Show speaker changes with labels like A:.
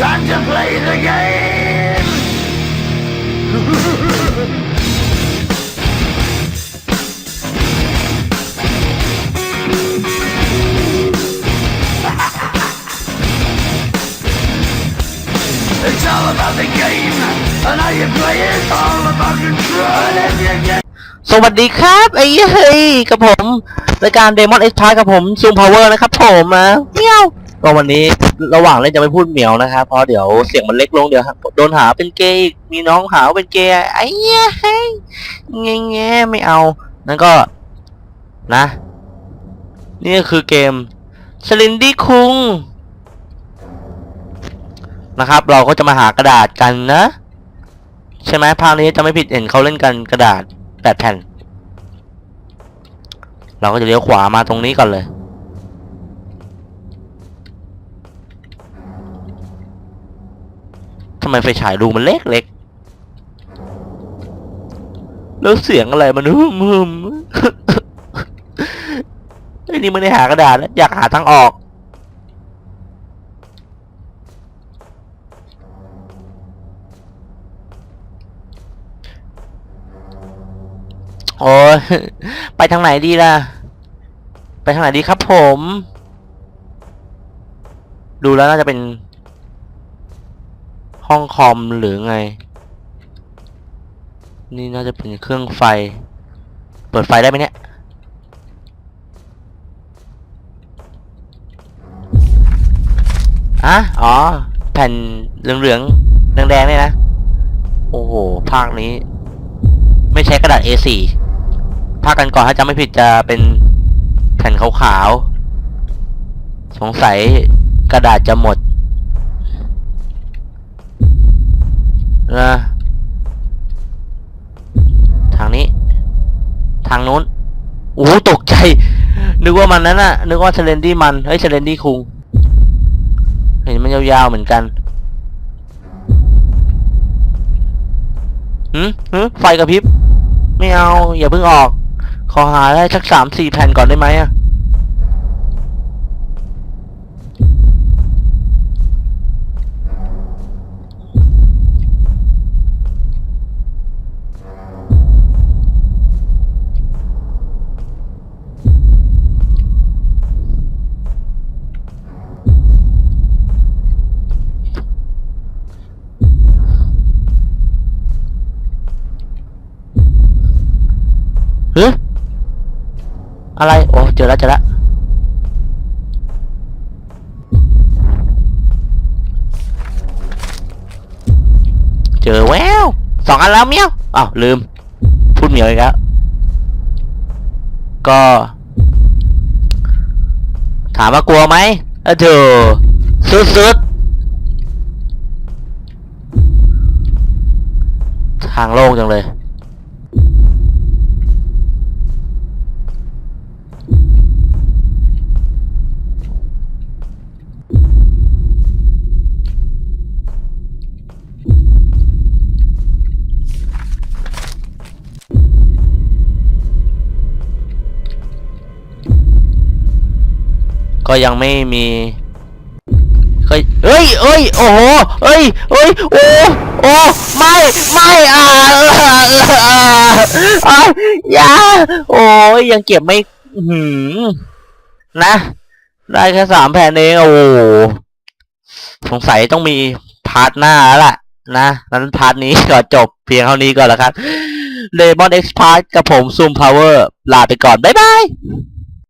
A: Time to play the game! It's all about the game and how you play it. All about control. And if you get
B: สวัสดีครับไอ้เฮ้ยกับผมรายการ Demon X p a r กับผม Zoom Power นะครับผมนะเมี้ยว ก็วันนี้ระหว่างเล่นจะไม่พูดเหมียวนะครับเพราะเดี๋ยวเสียงมันเล็กลงเดี๋ยวโดนหาเป็นเกย์อีกมีน้องหาว่าเป็นเกย์ไอ้เหี้ยเฮ้ยแง่แง่ไม่เอานั่นก็นะ นี่คือเกม s l i n d y คุงนะครับ เราก็จะมาหากระดาษกันนะ ใช่ไหมภาคนี้จะไม่ผิดเห็นเขาเล่นกันกระดาษแปดแผ่น เราก็จะเลี้ยวขวามาตรงนี้ก่อนเลยำไมไฟฉายรูมันเล็กเล็กแล้วเสียงอะไรมันฮึมฮึมไอ้นี่ไม่ได้หากระดาษนะอยากหาทางออกโอ้ยไปทางไหนดีล่ะ ไปทางไหนดีครับผม ดูแล้วน่าจะเป็น ห้องคอมหรือไง นี่น่าจะเป็นเครื่องไฟ เปิดไฟได้ไหมเนี่ยอะอ๋อ แผ่นเหลืองๆ แดงๆเนี่ยนะ โอ้โห ภาคนี้ ไม่ใช้กระดาษ A4 ภาคกันก่อนถ้าจำไม่ผิดจะเป็นแผ่นขาวๆ สงสัยกระดาษจะหมด นะทางนี้ ทางนู้นโอ้ตกใจ นึกว่ามันนั้นน่ะ นึกว่าเซเลนดี้มัน เฮ้ยเซเลนดี้คุง เห็นมันยาวๆเหมือนกันหืมหืมไฟกระพริบ ไม่เอา อย่าเพิ่งออก ขอหาได้สักสามสี่แผ่นก่อนได้ไหมอะ เฮ้ยอะไร โอ้ เจอแล้วเจอแล้วเจอแววสองอันแล้วเมียวอ้าวลืม พูดเหมียวอีกแล้ว ก็ ถามว่ากลัวไหมเออเธอสุดๆ ทางโล่งจังเลย ก็ยังไม่มีเฮ้ยเอ้ยเอ้ย โอ้โหเอ้ยเอ้ย โอ้ โอ้ ไม่ ไม่อ่าอ่าอ่าย่า โอ้ยยังเก็บไม่หืมนะ ได้แค่สามแผ่นเองโอ้สงสัยต้องมีพาร์ทหน้าแล้วล่ะนะ นั้นพาร์ทนี้ก็จบเพียงเท่านี้ก่อนแล้วครับ Lemon X Part กับผม Zoom Power ลาไปก่อน บ๊ายบาย